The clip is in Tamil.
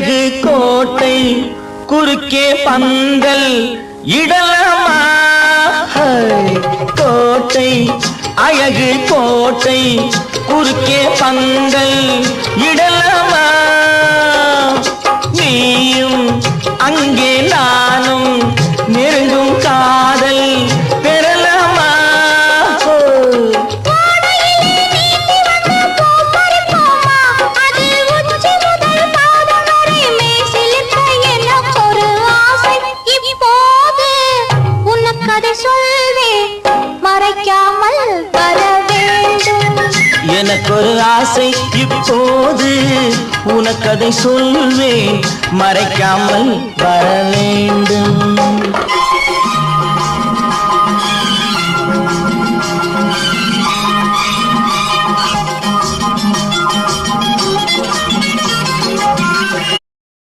அழகு கோட்டை குறுக்கே பந்தல் இடலமா? கோட்டை அழகு கோட்டை குறுக்கே பந்தல் இடலமா? நீயும் அங்கே நான் எனக்கு ஒரு ஆசை இப்போது உனக்கதை சொல்வேன் மறைக்காமல் வரவேன்